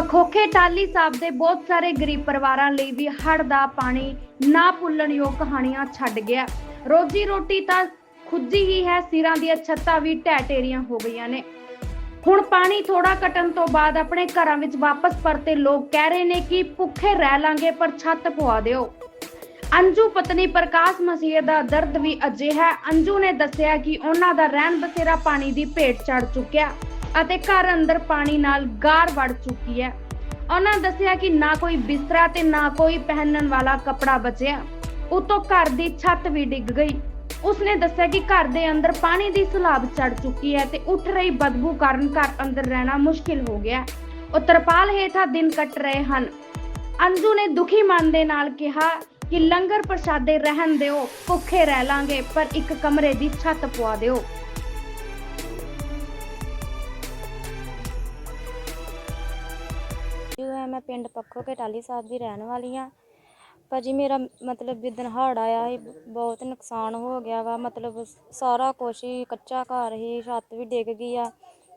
ਪਖੋਖੇ ਟਾਲੀ ਸਾਹਿਬ ਦੇ ਬਹੁਤ ਸਾਰੇ ਗਰੀਬ ਪਰਿਵਾਰਾਂ ਲਈ ਵੀ ਹੜ ਦਾ ਪਾਣੀ ਨਾ ਭੁੱਲਣਯੋਗ ਕਹਾਣੀਆਂ ਛੱਡ ਗਿਆ। ਰੋਜੀ ਰੋਟੀ ਤਾਂ ਖੁੱਜੀ ਹੀ ਹੈ, ਸਿਰਾਂ ਦੀਆਂ ਛੱਤਾਂ ਵੀ ਢਹਿ ਢੇਰੀਆਂ ਹੋ ਗਈਆਂ ਨੇ। ਹੁਣ ਪਾਣੀ ਥੋੜਾ ਘਟਣ ਤੋਂ ਬਾਅਦ ਆਪਣੇ ਘਰਾਂ ਵਿੱਚ ਵਾਪਸ ਪਰਤੇ ਲੋਕ ਕਹਿ ਰਹੇ ਨੇ ਕਿ ਭੁੱਖੇ ਰਹਿ ਲਾਂਗੇ, ਪਰ ਛੱਤ ਪਵਾ ਦਿਓ। ਅੰਜੂ ਪਤਨੀ ਪ੍ਰਕਾਸ਼ ਮਸੀਹ ਦਾ ਦਰਦ ਵੀ ਅਜਿਹਾ ਹੈ। ਅੰਜੂ ਨੇ ਦੱਸਿਆ ਕਿ ਉਹਨਾਂ ਦਾ ਰਹਿਣ ਬਸੇਰਾ ਪਾਣੀ ਦੀ ਭੇਟ ਚੜ ਚੁੱਕਿਆ। ਅਤੇ ਘਰ ਅੰਦਰ ਪਾਣੀ ਨਾਲ ਗਾਰ ਵੜ ਚੁੱਕੀ ਹੈ। ਉਹਨਾਂ ਦੱਸਿਆ ਕਿ ਨਾ ਕੋਈ ਬਿਸਤਰਾ ਤੇ ਨਾ ਕੋਈ ਪਹਿਨਣ ਵਾਲਾ ਕੱਪੜਾ ਬਚਿਆ। ਉਤੋਂ ਘਰ ਦੀ ਛੱਤ ਵੀ ਡਿੱਗ ਗਈ। ਉਸਨੇ ਦੱਸਿਆ ਕਿ ਘਰ ਦੇ ਅੰਦਰ ਪਾਣੀ ਦੀ ਸਲਾਬ ਚੜ ਚੁੱਕੀ ਹੈ ਤੇ ਉੱਠ ਰਹੀ ਬਦਬੂ ਕਾਰਨ ਘਰ ਅੰਦਰ ਰਹਿਣਾ ਮੁਸ਼ਕਿਲ ਹੋ ਗਿਆ। ਉਹ ਤਰਪਾਲ ਹੇਠਾਂ ਦਿਨ ਕੱਟ ਰਹੇ ਹਨ। ਅੰਜੂ ਨੇ ਦੁਖੀ ਮਨ ਦੇ ਨਾਲ ਕਿਹਾ ਕਿ ਲੰਗਰ ਪ੍ਰਸ਼ਾਦੇ ਰਹਿਣ ਦਿਓ, ਭੁੱਖੇ ਰਹਿ ਲਾਂਗੇ, ਪਰ ਇੱਕ ਕਮਰੇ ਦੀ ਛੱਤ ਪਵਾ ਦਿਓ। ਮੈਂ ਪਿੰਡ ਪੱਖੋ ਕੇ ਟਾਲੀ ਸਾਹਿਬ ਦੀ ਰਹਿਣ ਵਾਲੀ ਆ ਭਾਜੀ ਮੇਰਾ ਮਤਲਬ ਜਿੱਦਣ ਹੜ੍ਹ ਆਇਆ ਸੀ, ਬਹੁਤ ਨੁਕਸਾਨ ਹੋ ਗਿਆ ਵਾ। ਮਤਲਬ ਸਾਰਾ ਕੁਛ ਹੀ ਕੱਚਾ ਘਰ ਹੀ, ਛੱਤ ਵੀ ਡਿੱਗ ਗਈ ਆ।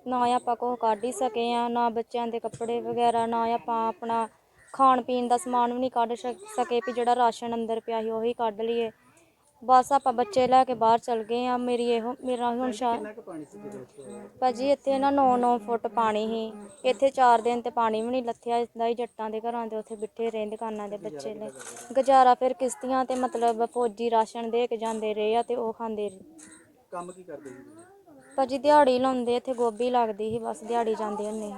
ਨਾ ਆਪਾਂ ਕੁਛ ਕੱਢ ਹੀ ਸਕੇ ਆ, ਨਾ ਬੱਚਿਆਂ ਦੇ ਕੱਪੜੇ ਵਗੈਰਾ, ਨਾ ਆਪਾਂ ਆਪਣਾ ਖਾਣ ਪੀਣ ਦਾ ਸਮਾਨ ਵੀ ਨਹੀਂ ਕੱਢ ਸਕੇ ਵੀ ਜਿਹੜਾ ਰਾਸ਼ਨ ਅੰਦਰ ਪਿਆ ਸੀ, ਉਹੀ ਕੱਢ ਲਈਏ। ਬਸ ਆਪਾਂ ਬੱਚੇ ਲੈ ਕੇ ਬਾਹਰ ਚਲ ਗਏ ਆ ਮੇਰੀ ਇਹੋ ਮੇਰਾ ਹੁਣ ਸ਼ਾ ਭਾਜੀ ਇੱਥੇ ਨਾ 9-9 ਫੁੱਟ ਪਾਣੀ ਸੀ। ਇੱਥੇ 4 ਦਿਨ ਤੇ ਪਾਣੀ ਵੀ ਨਹੀਂ ਲੱਥਿਆ। ਇਦਾਂ ਹੀ ਜੱਟਾਂ ਦੇ ਘਰਾਂ ਦੇ ਉੱਥੇ ਬਿੱਠੇ ਰਹੇ ਦੁਕਾਨਾਂ ਦੇ ਬੱਚੇ ਲਈ ਗੁਜ਼ਾਰਾ ਫਿਰ ਕਿਸ਼ਤੀਆਂ ਤੇ ਮਤਲਬ ਫੌਜੀ ਰਾਸ਼ਨ ਦੇ ਕੇ ਜਾਂਦੇ ਰਹੇ ਆ ਤੇ ਉਹ ਖਾਂਦੇ ਰਹੇ। ਕੰਮ ਕੀ ਕਰਦੇ ਸੀ ਤੁਸੀਂ? ਭਾਜੀ ਦਿਹਾੜੀ ਲਾਉਂਦੇ ਇੱਥੇ ਗੋਭੀ ਲੱਗਦੀ ਸੀ ਬਸ ਦਿਹਾੜੀ ਜਾਂਦੇ ਹੁੰਦੇ ਸੀ।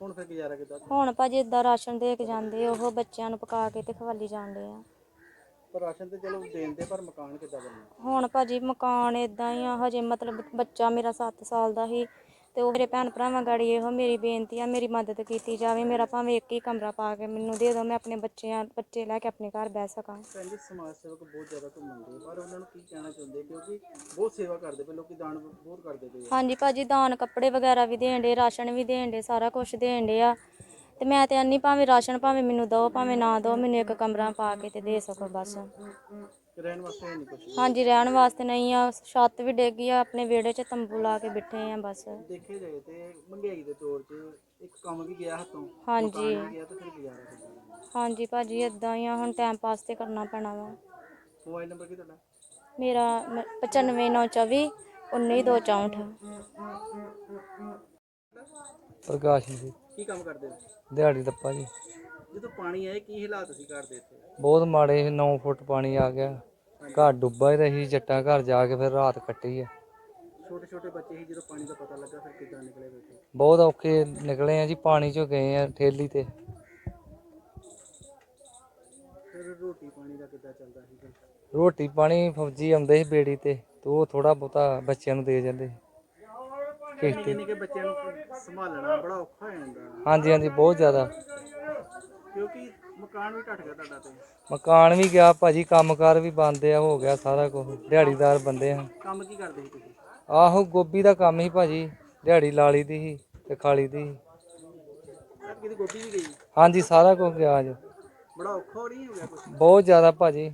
ਹੁਣ ਫਿਰ ਗੁਜ਼ਾਰਾ ਕਿੱਦਾਂ? ਹੁਣ ਭਾਜੀ ਇਦਾਂ ਰਾਸ਼ਨ ਦੇ ਕੇ ਜਾਂਦੇ ਉਹ ਬੱਚਿਆਂ ਨੂੰ ਪਕਾ ਕੇ ਤੇ ਖਵਾਲੀ ਜਾਂਦੇ ਆ। ਰਾਸ਼ਨ ਤੇ ਚਲੋ ਦੇਂਦੇ ਪਰ ਮਕਾਨ ਕਿੱਦਾਂ ਬਣਨਾ? ਹੁਣ ਭਾਜੀ ਮਕਾਨ ਇਦਾਂ ਹੀ ਆ ਹਜੇ ਮਤਲਬ ਬੱਚਾ ਮੇਰਾ 7 ਸਾਲ ਦਾ ਸੀ ਤੇ ਉਹ ਮੇਰੇ ਭੈਣ ਭਰਾਵਾਂ ਗਾੜੀ ਇਹੋ ਮੇਰੀ ਬੇਨਤੀ ਆ ਮੇਰੀ ਮਦਦ ਕੀਤੀ ਜਾਵੇ ਮੇਰਾ ਭਾਵੇਂ ਇੱਕ ਹੀ ਕਮਰਾ ਪਾ ਕੇ ਮੈਨੂੰ ਦੇ ਦਿਓ ਮੈਂ ਆਪਣੇ ਬੱਚਿਆਂ ਬੱਚੇ ਲੈ ਕੇ ਆਪਣੇ ਘਰ ਬਹਿ ਸਕਾਂ। ਭੈਣ ਜੀ ਸਮਾਜ ਸੇਵਕ ਬਹੁਤ ਜ਼ਿਆਦਾ ਘੁੰਮਣਦੇ ਪਰ ਉਹਨਾਂ ਨੂੰ ਕੀ ਕਹਿਣਾ ਚਾਹੁੰਦੇ? ਕਿਉਂਕਿ ਬਹੁਤ ਸੇਵਾ ਕਰਦੇ ਪਏ ਲੋਕੀ ਦਾਨ ਬਹੁਤ ਕਰਦੇ ਪਏ ਆ। ਹਾਂਜੀ ਭਾਜੀ ਦਾਨ ਕੱਪੜੇ ਵਗੈਰਾ ਵੀ ਦੇਣ ਦੇ ਰਾਸ਼ਨ ਵੀ ਦੇਣ ਦੇ ਸਾਰਾ ਕੁਝ ਦੇਣ ਦੇ ਆ। ਤੇ ਮੈਂ ਤੇ ਅੰਨੀ ਭਾਵੇਂ ਰਾਸ਼ਨ ਭਾਵੇਂ ਮੈਨੂੰ ਦਿਓ ਭਾਵੇਂ ਨਾ ਦਿਓ ਮੈਨੂੰ ਇੱਕ ਕਮਰਾ ਪਾ ਕੇ ਤੇ ਦੇ ਸਕੋ ਬਸ। ਤੇ ਰਹਿਣ ਵਾਸਤੇ ਨਹੀਂ ਕੁਛ ਹਾਂਜੀ ਰਹਿਣ ਵਾਸਤੇ ਨਹੀਂ ਆ ਛੱਤ ਵੀ ਡਿੱਗ ਗਈ ਆ ਆਪਣੇ ਵਿਹੜੇ 'ਚ ਤੰਬੂ ਲਾ ਕੇ ਬੈਠੇ ਆ ਬਸ। ਦੇਖੇ ਜਾਏ ਤੇ ਮਹਿੰਗਾਈ ਦੇ ਤੌਰ 'ਚ ਇੱਕ ਕੰਮ ਵੀ ਗਿਆ ਹੱਥੋਂ ਹਾਂਜੀ। ਮਕਾਨ ਵੀ ਗਿਆ ਤੇ ਫਿਰ ਗੁਜ਼ਾਰਾ ਕਿੱਦਾਂ ਹਾਂਜੀ ਭਾਜੀ ਇਦਾਂ ਹੀ ਆ ਹੁਣ ਟਾਈਮ ਪਾਸ ਤੇ ਕਰਨਾ ਪੈਣਾ ਵਾ। ਮੋਬਾਈਲ ਨੰਬਰ ਕੀ ਤੁਹਾਡਾ? ਮੇਰਾ 95924 19264 ਪ੍ਰਕਾਸ਼ ਜੀ। ਕੀ ਕੰਮ ਕਰਦੇ ਹੋ? ਦਿਹਾੜੀ ਦੱਪਾ ਜੀ। ਜਦੋਂ ਪਾਣੀ ਆਏ ਕੀ ਹਾਲਾਤ ਸੀ ਘਰ ਦੇ ਇੱਥੇ? ਬਹੁਤ ਮਾੜੇ 9 ਫੁੱਟ ਪਾਣੀ ਆ ਗਿਆ। ਘਰ ਡੁੱਬਾ ਹੀ ਰਹੀ ਜੱਟਾਂ ਘਰ ਜਾ ਕੇ ਫਿਰ ਰਾਤ ਕੱਟੀ ਆ। ਛੋਟੇ ਛੋਟੇ ਬੱਚੇ ਸੀ ਜਦੋਂ ਪਾਣੀ ਦਾ ਪਤਾ ਲੱਗਾ ਫਿਰ ਕਿੱਦਾਂ ਨਿਕਲੇ ਬੈਠੇ ਬਹੁਤ ਔਖੇ ਨਿਕਲੇ ਆ ਜੀ ਪਾਣੀ ਚੋਂ ਗਏ ਆ ਠੇਲੀ ਤੇ। ਫਿਰ ਰੋਟੀ ਪਾਣੀ ਦਾ ਕਿੱਦਾਂ ਚੱਲਦਾ ਸੀ ਫਿਰ? ਰੋਟੀ ਪਾਣੀ ਫੌਜੀ ਆਉਂਦੇ ਸੀ ਬੇੜੀ ਤੇ ਤੇ ਉਹ ਥੋੜਾ ਬਹੁਤਾ ਬੱਚਿਆਂ ਨੂੰ ਦੇ ਜਾਂਦੇ ਸੀ। ਕਿਸ਼ਤੀ ਨਿੱਕੇ ਬੱਚਿਆਂ ਨੂੰ ਸੰਭਾਲਣਾ ਬੜਾ ਔਖਾ ਹੋ ਜਾਂਦਾ। ਹਾਂਜੀ ਹਾਂਜੀ ਬਹੁਤ ਜ਼ਿਆਦਾ। ਕਿਉਂਕਿ ਮਕਾਨ ਵੀ ਢੱਟ ਗਿਆ ਤੁਹਾਡਾ ਤੇ। ਮਕਾਨ ਵੀ ਗਿਆ ਭਾਜੀ ਕੰਮਕਾਰ ਵੀ ਬੰਦ ਆ ਹੋ ਗਿਆ ਸਾਰਾ ਕੁਝ ਦਿਹਾੜੀਦਾਰ ਬੰਦੇ ਆ। ਕੰਮ ਕੀ ਕਰਦੇ ਸੀ ਤੁਸੀਂ? ਆਹੋ ਗੋਭੀ ਦਾ ਕੰਮ ਹੀ ਭਾਜੀ। ਦਿਹਾੜੀ ਲਾਲੀ ਦੀ ਸੀ ਤੇ ਖਾਲੀ ਦੀ ਸੀ। ਕਿਤੇ ਗੋਭੀ ਵੀ ਗਈ? ਹਾਂਜੀ ਸਾਰਾ ਕੁਝ ਗਿਆ ਅੱਜ। ਬੜਾ ਔਖਾ ਹੋ ਨਹੀਂ ਹੋ ਗਿਆ ਕੁਝ ਬਹੁਤ ਜ਼ਿਆਦਾ ਭਾਜੀ।